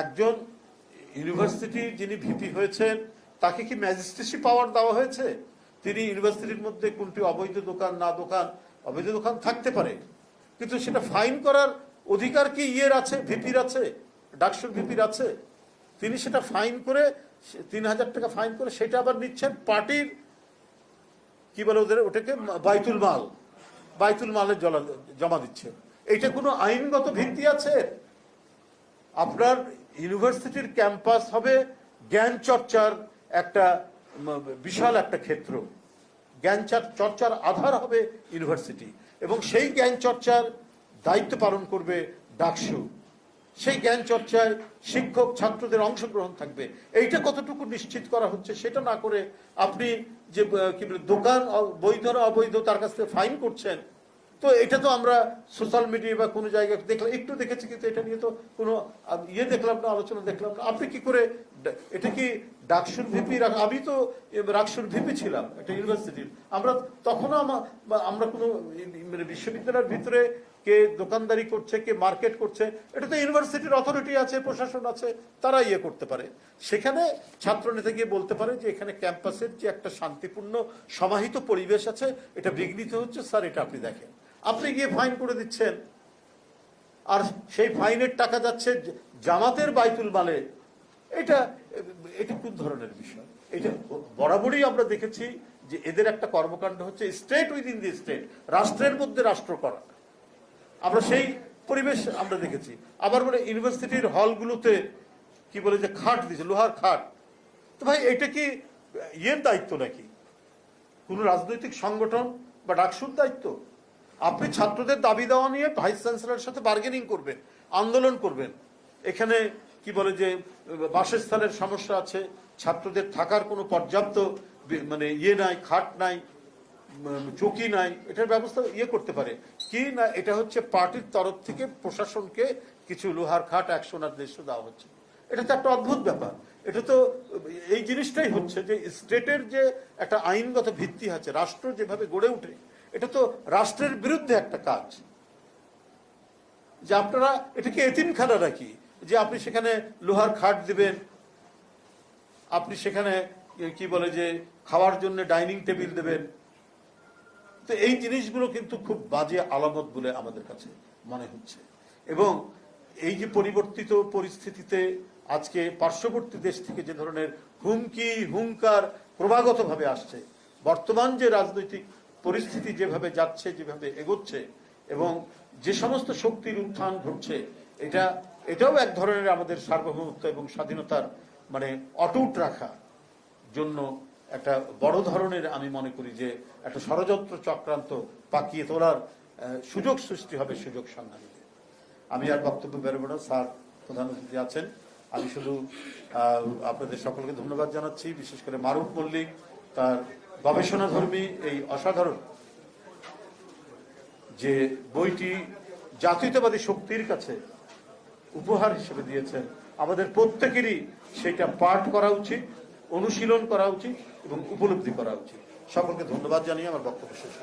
একজন ইউনিভার্সিটির যিনি ভিপি হয়েছেন, তাকে কি ম্যাজিস্ট্রেসি পাওয়ার দেওয়া হয়েছে? তিনি ইউনিভার্সিটির মধ্যে কোনটি অবৈধ দোকান, না দোকান, অবৈধ দোকান থাকতে পারে। কিন্তু সেটা ফাইন করার অধিকার কি ইয়ের আছে, ভিপির আছে, ডাকসুর ভিপির আছে? তিনি সেটা ফাইন করে, তিন হাজার টাকা ফাইন করে সেটা আবার নিচ্ছেন পার্টির, কি বলে ওদের, ওটাকে, বাইতুল মাল। বাইতুল মালের জমা দিচ্ছে এটা কোনো আইনগত ভিত্তি আছে? আপনার ইউনিভার্সিটির ক্যাম্পাস হবে জ্ঞান চর্চার একটা বিশাল একটা ক্ষেত্র। জ্ঞান চর্চার আধার হবে ইউনিভার্সিটি এবং সেই জ্ঞান চর্চার দায়িত্ব পালন করবে ডাকসু। সেই জ্ঞান চর্চায় শিক্ষক, ছাত্রদের অংশগ্রহণ থাকবে। এইটা কতটুকু নিশ্চিত করা হচ্ছে সেটা না করে আপনি যে কি দোকান বৈধ অবৈধ তার কাছ থেকে ফাইন করছেন তো এটা তো আমরা সোশ্যাল মিডিয়া বা কোনো জায়গায় দেখলাম, একটু দেখেছি কিন্তু এটা নিয়ে তো কোনো ইয়ে দেখলাম না, আলোচনা দেখলাম না। আপনি কি করে এটা কি ডাকসুর ভিপি আমি তো রাকসুর ভিপি ছিলাম একটা ইউনিভার্সিটির আমরা তখনও আমরা কোনো মানে বিশ্ববিদ্যালয়ের ভিতরে কে দোকানদারি করছে, কে মার্কেট করছে, এটা তো ইউনিভার্সিটির অথরিটি আছে, প্রশাসন আছে, তারা ইয়ে করতে পারে। সেখানে ছাত্র নেতা গিয়ে বলতে পারে যে এখানে ক্যাম্পাসের যে একটা শান্তিপূর্ণ সমাহিত পরিবেশ আছে, এটা বিঘ্নিত হচ্ছে, স্যার, এটা আপনি দেখেন। আপনি গিয়ে ফাইন করে দিচ্ছেন। আর সেই ফাইনের টাকা যাচ্ছে জামাতের বাইতুল মালে। এটা এটা কোন ধরনের বিষয়? এটা বরাবরই আমরা দেখেছি যে এদের একটা কর্মকাণ্ড হচ্ছে স্টেট উইদিন দি স্টেট, রাষ্ট্রের মধ্যে রাষ্ট্র করা। আমরা সেই পরিবেশ আমরা দেখেছি। আবার বলে ইউনিভার্সিটির হলগুলোতে কি বলে যে খাট দিয়েছে, লোহার খাট। তো ভাই, এটা কি ইয়ের দায়িত্ব নাকি? কোন রাজনৈতিক সংগঠন বা ডাকসুর দায়িত্ব? আপনি ছাত্রদের দাবি দেওয়া নিয়ে ভাইস চ্যান্সেলরের সাথে বার্গেনিং করবেন, আন্দোলন করবেন। এখানে কি বলে যে, বাসস্থানের সমস্যা আছে, ছাত্রদের থাকার কোনো পর্যাপ্ত মানে ইয়ে নাই, খাট নাই চৌকি নাই, এটার ব্যবস্থা ইয়ে করতে পারে। কি না, এটা হচ্ছে পার্টির তরফ থেকে প্রশাসনকে কিছু লোহার খাট একশোনার দেড়শো দেওয়া হচ্ছে। এটা তো একটা অদ্ভুত ব্যাপার। এটা তো, এই জিনিসটাই হচ্ছে যে, স্টেটের যে একটা আইনগত ভিত্তি আছে, রাষ্ট্র যেভাবে গড়ে ওঠে এটা তো রাষ্ট্রের বিরুদ্ধে একটা কাজ। যে আপনারা, এটাকে এতিমখানা নাকি? যে আপনি সেখানে লোহার খাট দিবেন, আপনি সেখানে, কি বলে যে, খাওয়ার জন্য ডাইনিং টেবিল দেবেন। তো এই জিনিসগুলো কিন্তু খুব বাজে আলামত বলে আমাদের কাছে মনে হচ্ছে। এবং এই যে পরিবর্তিত পরিস্থিতিতে আজকে পার্শ্ববর্তী দেশ থেকে যে ধরনের হুমকি, হুঙ্কার ক্রমাগতভাবে আসছে, বর্তমান যে রাজনৈতিক পরিস্থিতি যেভাবে যাচ্ছে, যেভাবে এগোচ্ছে এবং যে সমস্ত শক্তির উত্থান ঘটছে, এটা, এটাও এক ধরনের আমাদের সার্বভৌমত্ব এবং স্বাধীনতার মানে অটুট রাখা জন্য একটা বড় ধরনের আমি মনে করি যে একটা ষড়যন্ত্র চক্রান্ত পাকিয়ে তোলার সুযোগ সৃষ্টি হবে সুযোগ সন্ধানীতে আমি আর বক্তব্য বেরোবো না, স্যার প্রধান অতিথি আছেন। আমি শুধু আপনাদের সকলকে ধন্যবাদ জানাচ্ছি, বিশেষ করে মারুফ মল্লিক, তার গবেষণাধর্মী এই অসাধারণ যে বইটি জাতীয়তাবাদী শক্তির কাছে উপহার হিসেবে দিয়েছেন, আমাদের প্রত্যেকেরই সেটা পাঠ করা উচিত, অনুশীলন করা উচিত এবং উপলব্ধি করা উচিত সকলকে ধন্যবাদ জানিয়ে আমার বক্তব্য শেষ।